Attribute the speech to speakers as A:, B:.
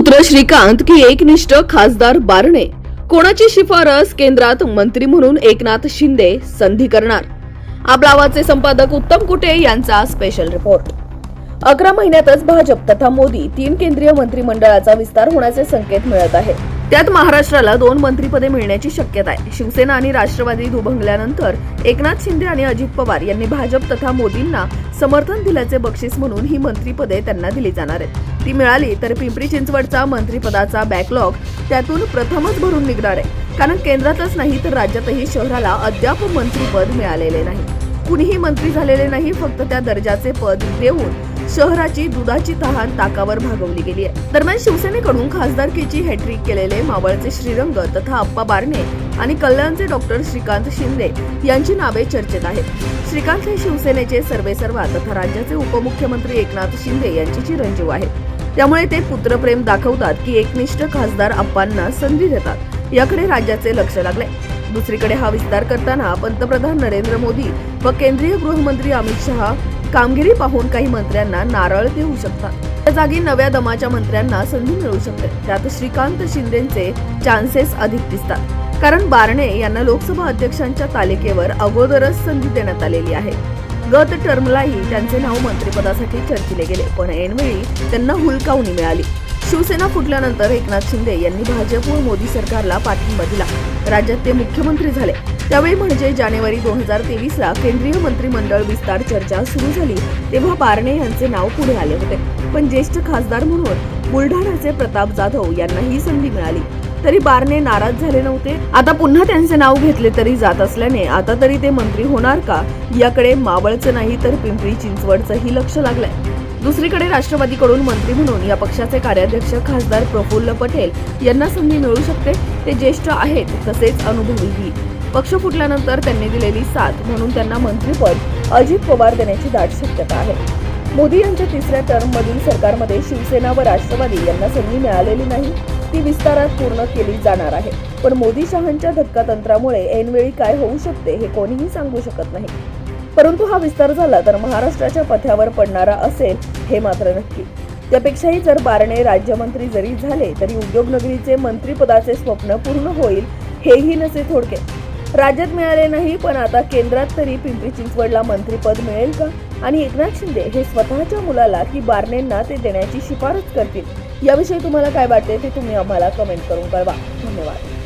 A: पुत्र श्रीकांत की एकनिष्ठ खासदार बारणे. कोणाची शिफारस केंद्रात मंत्री म्हणून एकनाथ शिंदे संधी करणार? आपलावाचे संपादक उत्तम कुटे यांचा स्पेशल रिपोर्ट अकरा महिन्यातच भाजप तथा मोदी तीन केंद्रीय मंत्रिमंडळाचा विस्तार होण्याचे संकेत मिळत आहे त्यात महाराष्ट्राला दोन मंत्रिपदे मिळण्याची शक्यता आहे. शिवसेना आणि राष्ट्रवादी दुभंगल्यानंतर एकनाथ शिंदे आणि अजित पवार यांनी भाजप तथा मोदींना समर्थन दिल्याचे बक्षीस म्हणून ही मंत्रिपदे त्यांना दिली जाणार आहेत. ती मिळाली तर पिंपरी चिंचवडचा मंत्रिपदाचा बॅकलॉग त्यातून प्रथमच भरून निघणार आहे. कारण केंद्रातच नाही तर राज्यातही शहराला अद्याप मंत्रिपद मिळालेले नाही. कुणीही मंत्री झालेले नाही फक्त त्या दर्जाचे पद देऊन शहराची दुधाची तहान ताकावर भागवली गेली आहे. दरम्यान शिवसेनेकडून खासदारकीची हॅट्रिक केलेले मावळचे श्रीरंग तथा अप्पा बारणे आणि कल्याणचे डॉक्टर श्रीकांत शिंदे यांची नावे चर्चेत आहेत. श्रीकांत हे शिवसेनेचे सर्वेसर्वा तथा राज्याचे उपमुख्यमंत्री एकनाथ शिंदे यांचे चिरंजीव आहेत. त्यामुळे ते पुत्रप्रेम दाखवतात की एकनिष्ठ खासदार अप्पांना संधी देतात. याकडे राज्याचे लक्ष लागले. दुसरीकडे हा विस्तार करताना पंतप्रधान नरेंद्र मोदी व केंद्रीय गृहमंत्री अमित शहा कामगिरी पाहून काही मंत्र्यांना नारळ देऊ शकतात. त्या जागी नव्या दमाच्या मंत्र्यांना संधी मिळू शकते. त्यात श्रीकांत शिंदेचे चान्सेस अधिक दिसतात. कारण बारणे यांना लोकसभा अध्यक्षांच्या तालिकेवर अगोदरच संधी देण्यात आलेली आहे. गत टर्मलाही त्यांचे नाव मंत्रिपदासाठी चर्चिले गेले. पण ऐनवेळी त्यांना हुलकावणी मिळाली. शिवसेना फुटल्यानंतर एकनाथ शिंदे यांनी भाजप व मोदी सरकारला पाठिंबा दिला. राज्यात ते मुख्यमंत्री झाले. त्यावेळी म्हणजे जानेवारी दोन हजार तेवीसला केंद्रीय मंत्रिमंडळ विस्तार चर्चा सुरू झाली. तेव्हा बारणे यांचे नाव पुढे आले होते. पण ज्येष्ठ खासदार म्हणून बुलढाण्याचे प्रताप जाधव यांना ही संधी मिळाली. तरी बारणे नाराज झाले नव्हते. आता पुन्हा त्यांचे नाव घेतले तरी जात असल्याने आता तरी ते मंत्री होणार का? याकडे मावळचं नाही तर पिंपरी चिंचवडचंही लक्ष लागलंय. दुसरीकडे राष्ट्रवादीकडून मंत्री म्हणून या पक्षाचे कार्याध्यक्ष खासदार प्रफुल्ल पटेल यांना संधी मिळू शकते? ते ज्येष्ठ आहेत तसेच अनुभवीही पक्ष फुटल्यानंतर त्यांनी दिलेली साथ म्हणून त्यांना मंत्रीपद अजित पवार देण्याची दाट शक्यता आहे. मोदी यांच्या तिसऱ्या टर्ममधील सरकारमध्ये शिवसेना व राष्ट्रवादी यांना संधी मिळालेली नाही ती विस्तारात पूर्ण केली जाणार आहे. पण मोदी शहांच्या धक्कातंत्रामुळे ऐनवेळी काय होऊ शकते हे कोणीही सांगू शकत नाही. परंतु हा विस्तार झाला तर महाराष्ट्राच्या पथ्यावर पडणारा असेल हे मात्र नक्की. त्यापेक्षाही जर बारणे राज्यमंत्री जरी झाले तरी उद्योगनगरीचे मंत्रिपदाचे स्वप्न पूर्ण होईल हेही नसे थोडके. राज्यात मिळाले नाही पण आता केंद्रात तरी पिंपरी चिंचवडला मंत्रीपद मिळेल का? आणि एकनाथ शिंदे हे स्वतःच्या मुलाला की बारणेंना ते देण्याची शिफारस करतील? याविषयी तुम्हाला काय वाटते ते तुम्ही आम्हाला कमेंट करून कळवा. धन्यवाद.